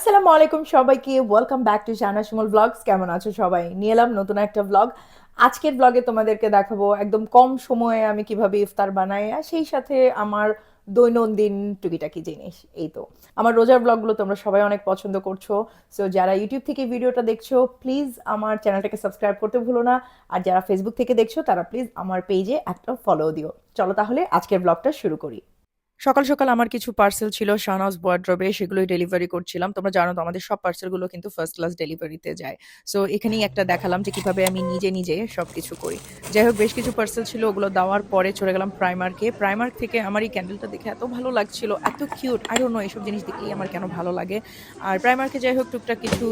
আসসালামু আলাইকুম সবাইকে। Welcome back to Shana Shimul blogs কেমন আছো সবাই? নিয়ে এলাম নতুন একটা ব্লগ আজকের ব্লগে তোমাদেরকে দেখাবো একদম কম সময়ে আমি কীভাবে ইফতার বানাই আর সেই সাথে আমার দৈনন্দিন টুকিটাকি জিনিস। এই তো। আমার রোজার ব্লগগুলো তোমরা সবাই অনেক পছন্দ করছ। সো যারা ইউটিউব থেকে ভিডিওটা দেখছ প্লিজ আমার চ্যানেলটাকে সাবস্ক্রাইব করতে ভুলো না। আর যারা ফেসবুক থেকে দেখছ, তারা প্লিজ আমার পেজে একটা ফলো দিও। চলো তাহলে আজকের ব্লগটা শুরু করি। সকাল সকাল আমার কিছু পার্সেল ছিল শাহনাজ বয়াড্রবে সেগুলোই ডেলিভারি করছিলাম। তোমরা জানো তো, আমাদের সব পার্সেলগুলো কিন্তু ফার্স্ট ক্লাস ডেলিভারিতে যায়। সো এখানেই একটা দেখালাম যে কীভাবে আমি নিজে নিজে সব কিছু করি। যাই হোক, বেশ কিছু পার্সেল ছিল, ওগুলো দেওয়ার পরে চলে গেলাম প্রাইমার্কে প্রাইমার্ক থেকে আমার এই ক্যান্ডেলটা দেখে এত ভালো লাগছিল, এত কিউট আই ডোন্ট নো এইসব জিনিস দেখলেই আমার কেন ভালো লাগে। আর প্রাইমার্কে যাই হোক, টুকটাক কিছু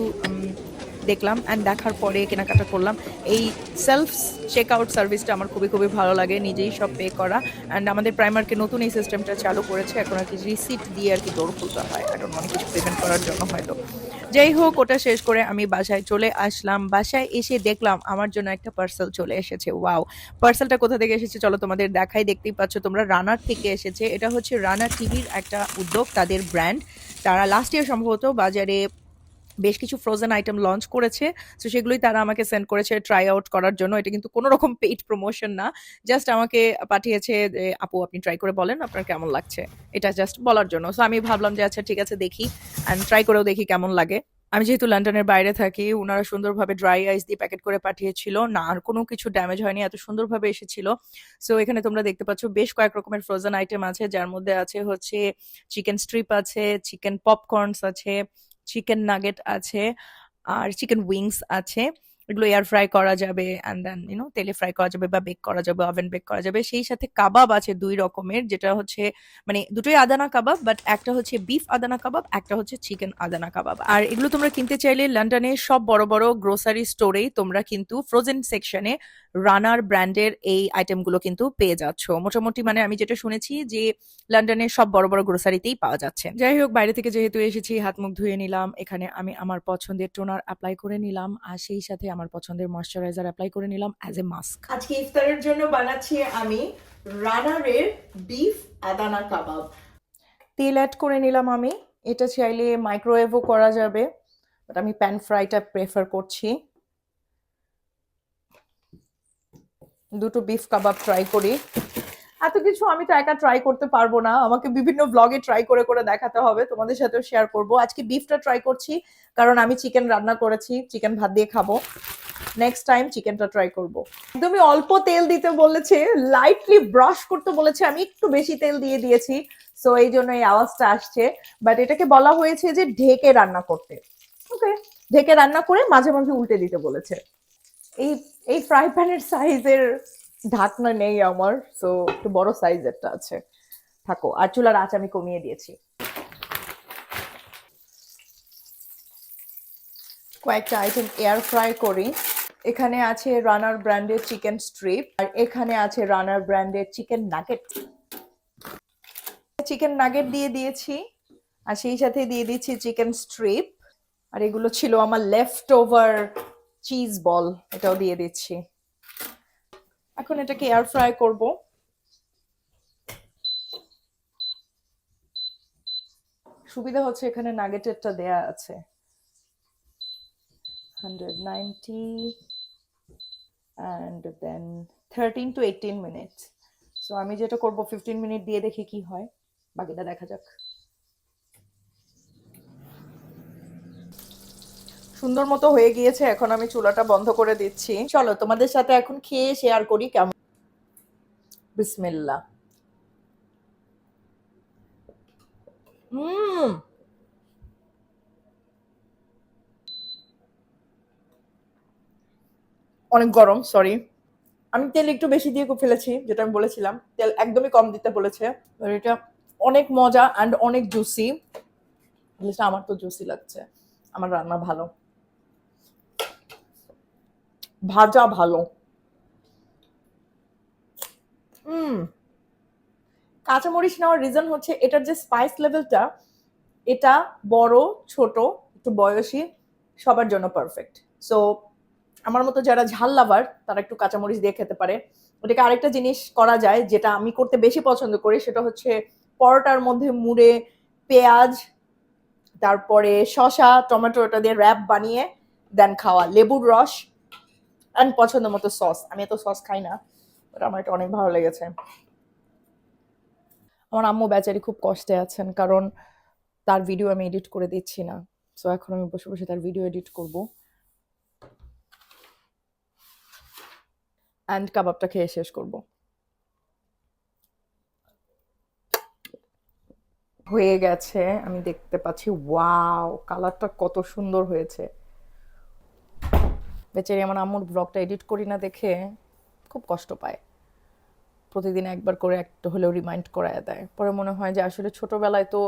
দেখলাম অ্যান্ড দেখার পরে কেনাকাটা করলাম। এই সেলফ চেক আউট সার্ভিসটা আমার খুবই খুবই ভালো লাগে, নিজেই সব পে করা। অ্যান্ড আমাদের প্রাইমারকে নতুন এই সিস্টেমটা চালু করেছে, এখন আর কি রিসিট দিয়ে আর কি দৌড় খুলতে হয়। এখন অনেক কিছু পেমেন্ট করার জন্য হয়তো। যাই হোক, ওটা শেষ করে আমি বাসায় চলে আসলাম। বাসায় এসে দেখলাম আমার জন্য একটা পার্সেল চলে এসেছে। ওয়াও পার্সেলটা কোথা থেকে এসেছে চলো তোমাদের দেখাই। দেখতেই পাচ্ছ তোমরা রানার থেকে এসেছে। এটা হচ্ছে রানা টিভির একটা উদ্যোগ, তাদের ব্র্যান্ড তারা লাস্ট ইয়ার সম্ভবত বাজারে বেশ কিছু ফ্রোজেন আইটেম লঞ্চ করেছে, তো সেগুলোই তারা আমাকে সেন্ড করেছে ট্রাই আউট করার জন্য। এটা কিন্তু কোনো রকম পেইড প্রমোশন না। জাস্ট আমাকে পাঠিয়েছে আপু, আপনি ট্রাই করে বলেন আপনার কেমন লাগছে? এটা জাস্ট বলার জন্য। সো আমি ভাবলাম যে আচ্ছা ঠিক আছে, দেখি অ্যান্ড ট্রাই করেও দেখি কেমন লাগে। আমি যেহেতু লন্ডনের বাইরে থাকি ওনারা সুন্দরভাবে ড্রাই আইস দিয়ে প্যাকেট করে পাঠিয়েছিল। না, আর কোনো কিছু ড্যামেজ হয়নি, এত সুন্দরভাবে এসেছিল। সো এখানে তোমরা দেখতে পাচ্ছ বেশ কয়েক রকমের ফ্রোজেন আইটেম আছে, যার মধ্যে আছে হচ্ছে চিকেন স্ট্রিপ আছে চিকেন পপকর্নস আছে চিকেন নাগেট আছে আর চিকেন উইংস আছে। এগুলো এয়ার ফ্রাই করা যাবে অ্যান্ড দেন ইউনো তেলে ফ্রাই করা যাবে বা বেক করা যাবে ওভেন বেক করা যাবে। সেই সাথে কাবাব আছে দুই রকমের, যেটা হচ্ছে মানে দুটোই আদানা কাবাব বাট একটা হচ্ছে বিফ আদানা কাবাব, একটা হচ্ছে চিকেন আদানা কাবাব। আর এগুলো তোমরা কিনতে চাইলে লন্ডনে সব বড় বড় গ্রোসারি স্টোরেই তোমরা কিন্তু ফ্রোজেন সেকশনে রানার ব্র্যান্ডের এই আইটেমগুলো কিন্তু পেয়ে যাচ্ছ। মোটামুটি মানে আমি যেটা শুনেছি যে লন্ডনের সব বড় বড় গ্রোসারিতেই পাওয়া যাচ্ছে। যাই হোক বাইরে থেকে যেহেতু এসেছি হাত মুখ ধুয়ে নিলাম এখানে আমি আমার পছন্দের টোনার অ্যাপ্লাই করে নিলাম আর সেই সাথে আমার পছন্দের ময়শ্চারাইজার অ্যাপ্লাই করে নিলাম অ্যাজ এ মাস্ক আজকে ইফতারের জন্য বানাচ্ছি আমি রানারের বিফ আদানা কাবাব। তেল অ্যাড করে নিলাম আমি। এটা চাইলে মাইক্রোওয়েভও করা যাবে বাট আমি প্যান ফ্রাইটা প্রেফার করছি। দুটো বিফ কাবাব ট্রাই করি। এত কিছু আমি তো একা ট্রাই করতে পারব না। আমাকে বিভিন্ন ব্লগে ট্রাই করে করে দেখাতে হবে। তোমাদের সাথেও শেয়ার করব। আজকে বিফটা ট্রাই করছি, কারণ আমি চিকেন রান্না করেছি। চিকেন ভাত দিয়ে খাব। নেক্সট টাইম চিকেনটা ট্রাই করব। একদমই অল্প তেল দিতে বলেছে লাইটলি ব্রাশ করতে বলেছে। আমি একটু বেশি তেল দিয়ে দিয়েছি। সো এই জন্য এই আওয়াজটা আসছে। বাট এটাকে বলা হয়েছে যে, ঢেকে রান্না করতে। ওকে ঢেকে রান্না করে মাঝে মাঝে উল্টে দিতে বলেছে। এই এই ফ্রাই প্যানের সাইজের ঢাকনা নেই আমার সো একটু বড় সাইজেরটা আছে। থাকো, আর চুলার আঁচ আমি কমিয়ে দিয়েছি। কয়েকটা আইটেম এয়ার ফ্রাই করি। এখানে আছে রানার ব্র্যান্ডের চিকেন স্ট্রিপ আর এখানে আছে রানার ব্র্যান্ডের চিকেন নাগেট চিকেন নাগেট দিয়ে দিয়েছি, আর সেই সাথে দিয়ে দিচ্ছি চিকেন স্ট্রিপ আর এগুলো ছিল আমার লেফট ওভার চিজ বল এটাও দিয়ে দিচ্ছি। এখন এটাকে এয়ার ফ্রাই করব। সুবিধা হচ্ছে এখানে নাগেটেরটা দেয়া আছে। Hundred ninety and then thirteen to eighteen minutes so আমি যেটা করব ফিফটিন মিনিট দিয়ে দেখি কি হয়। বাকিটা দেখা যাক। সুন্দর মতো হয়ে গিয়েছে, এখন আমি চুলাটা বন্ধ করে দিচ্ছি। চলো, তোমাদের সাথে এখন খেয়ে শেয়ার করি কেমন। বিসমিল্লা অনেক গরম সরি আমি তেল একটু বেশি দিয়ে ফেলেছি, যেটা আমি বলেছিলাম। তেল একদমই কম দিতে বলেছে। এটা অনেক মজা অ্যান্ড অনেক জুসি জিনিসটা আমার তো জুসি লাগছে। আমার রান্না ভালো। ভাজা ভালো। হুম। কাঁচামরিচ নেওয়ার রিজন হচ্ছে এটার যে স্পাইস লেভেলটা এটা বড় ছোট একটু বয়সী সবার জন্য পারফেক্ট সো আমার মতো যারা ঝাল লাভার তারা একটু কাঁচামরিচ দিয়ে খেতে পারে। ওটাকে আরেকটা জিনিস করা যায় যেটা আমি করতে বেশি পছন্দ করি সেটা হচ্ছে পরোটার মধ্যে মুড়ে পেঁয়াজ তারপরে শসা টমেটো ওটা দিয়ে র্যাপ বানিয়ে দেন খাওয়া। লেবুর রস অ্যান্ড পছন্দ মতো সস আমি এত সস খাই না ওটা আমার এটা অনেক ভালো লেগেছে। আমার আম্মু বেচারি খুব কষ্টে আছেন, কারণ তার ভিডিও আমি এডিট করে দিচ্ছি না। সো এখন আমি বসে বসে তার ভিডিও এডিট করব। অ্যান্ড কাবাবটা খেয়ে শেষ করব। হয়ে গেছে, আমি দেখতে পাচ্ছি ওয়াও কালারটা কত সুন্দর হয়েছে। বেচারি আমার আম্মুর ব্লগটা এডিট করি না দেখে খুব কষ্ট পায়। প্রতিদিন একবার করে একটা হলেও রিমাইন্ড করায় দেয়। পরে মনে হয় যে আসলে ছোটোবেলায় তো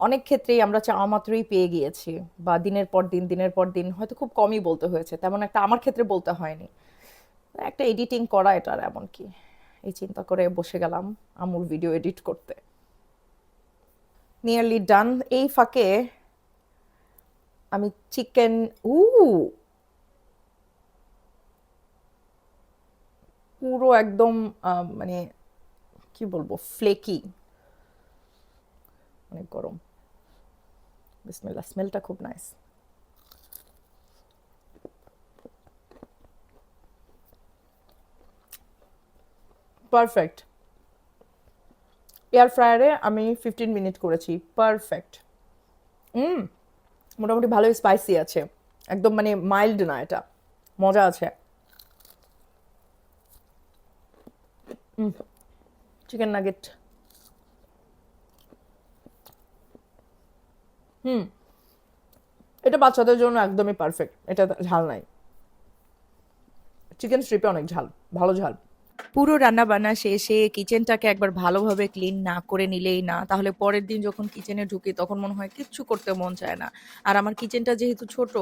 অনেক ক্ষেত্রেই আমরা চাওয়া মাত্রই পেয়ে গিয়েছি বা দিনের পর দিন, দিনের পর দিন হয়তো খুব কমই বলতে হয়েছে, তেমন একটা আমার ক্ষেত্রে বলতে হয়নি। একটা এডিটিং করা এটার এমন কি। এই চিন্তা করে বসে গেলাম আমুর ভিডিও এডিট করতে। নিয়ারলি ডান এই ফাঁকে আমি চিকেন উ পুরো একদম মানে কি বলব ফ্লেকি অনেক গরম। বিসমিল্লাহ স্মেলটা খুব নাইস পারফেক্ট এয়ার ফ্রায়ারে আমি ফিফটিন মিনিট করেছি। পারফেক্ট হুম মোটামুটি ভালোই স্পাইসি আছে। একদম মানে মাইল্ড না এটা। মজা আছে। Chicken nugget hmm. এটা বাচ্চাদের জন্য একদমই পারফেক্ট এটা ঝাল নাই। চিকেন স্ট্রিপে অনেক ঝাল, ভালো ঝাল। পুরো রান্না বান্না শেষে কিচেনটাকে একবার ভালোভাবে ক্লিন না করে নিলেই না, তাহলে পরের দিন যখন কিচেনে ঢুকি তখন মনে হয় কিচ্ছু করতে মন চায় না। আর আমার কিচেনটা যেহেতু ছোট,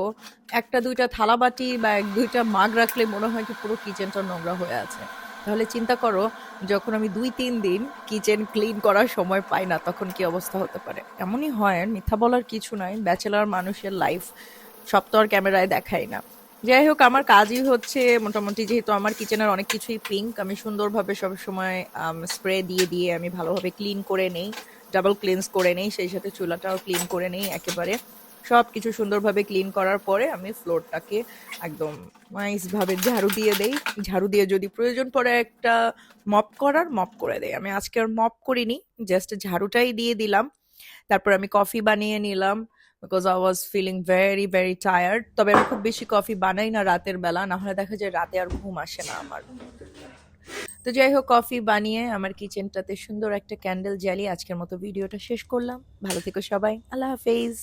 একটা দুইটা থালাবাটি বা এক দুইটা মাগ রাখলে মনে হয় কি পুরো কিচেনটা নোংরা হয়ে আছে। তাহলে চিন্তা করো, যখন আমি দুই তিন দিন কিচেন ক্লিন করার সময় পাই না, তখন কি অবস্থা হতে পারে? এমনই হয়, মিথ্যা বলার কিছু নয় ব্যাচেলার মানুষের লাইফ সব তো আর ক্যামেরায় দেখাই না। যাই হোক, আমার কাজই হচ্ছে মোটামুটি যেহেতু আমার কিচেনের অনেক কিছুই পিঙ্ক আমি সুন্দরভাবে সব সময় স্প্রে দিয়ে দিয়ে আমি ভালোভাবে ক্লিন করে নেই ডাবল ক্লিনস করে নেই, সেই সাথে চুলাটাও ক্লিন করে নেই একেবারে। সব কিছু সুন্দরভাবে ক্লিন করার পরে আমি ফ্লোরটাকে একদম নাইসভাবে ঝাড়ু দিয়ে দেই। ঝাড়ু দিয়ে যদি প্রয়োজন পড়ে একটা মপ করার মপ করে দেই। আমি আজকে আর মপ করিনি জাস্ট ঝাড়ুটাই দিয়ে দিলাম। তারপর আমি কফি বানিয়ে নিলাম। Because I was feeling very very tired তবে আমি খুব বেশি কফি বানাই না রাতের বেলা, না হলে দেখা যায় রাতে আর ঘুম আসে না আমার। তো যাই হোক কফি বানিয়ে আমার কিচেনটাতে সুন্দর একটা ক্যান্ডেল জ্বালিয়ে আজকের মতো ভিডিওটা শেষ করলাম। ভালো থেকো সবাই, আল্লাহ হাফেজ।